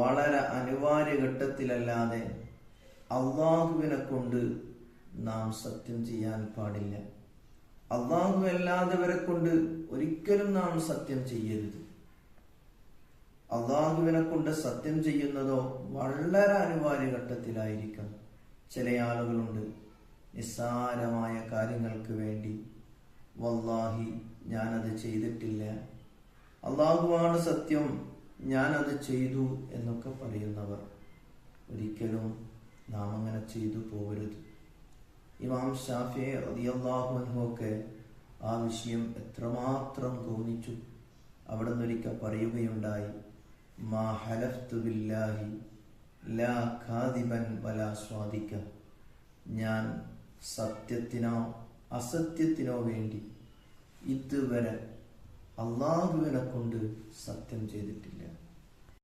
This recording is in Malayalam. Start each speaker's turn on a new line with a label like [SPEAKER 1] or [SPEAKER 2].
[SPEAKER 1] വളരെ അനിവാര്യ ഘട്ടത്തിലല്ലാതെ അള്ളാഹുവിനെ കൊണ്ട് നാം സത്യം ചെയ്യാൻ പാടില്ല. അള്ളാഹു അല്ലാത്തവരെ കൊണ്ട് ഒരിക്കലും നാം സത്യം ചെയ്യരുത്. അള്ളാഹുവിനെ കൊണ്ട് സത്യം ചെയ്യുന്നതോ വളരെ അനിവാര്യ ഘട്ടത്തിലായിരിക്കും. ചില ആളുകളുണ്ട് നിസ്സാരമായ കാര്യങ്ങൾക്ക് വേണ്ടി. വല്ലാഹി ഞാനത് ചെയ്തിട്ടില്ല. അള്ളാഹുവാണ് സത്യം. ഞാനത് ചെയ്തു എന്നൊക്കെ പറയുന്നവർ ഒരിക്കലും നാം അങ്ങനെ ചെയ്തു പോകരുത്. ഇമാം ഷാഫി ഒക്കെ ആ വിഷയം എത്രമാത്രം തോന്നിച്ചു അവിടെ നിന്നൊരിക്കൽ പറയുകയുണ്ടായി മാ ഹലഫ്തു ബില്ലാഹി ലാ ഖാദിബൻ വലാ സ്വാദിക്ക ഞാൻ സത്യത്തിനോ അസത്യത്തിനോ വേണ്ടി ഇതുവരെ അള്ളാഹുവിനെ കൊണ്ട് സത്യം ചെയ്തിട്ടില്ല.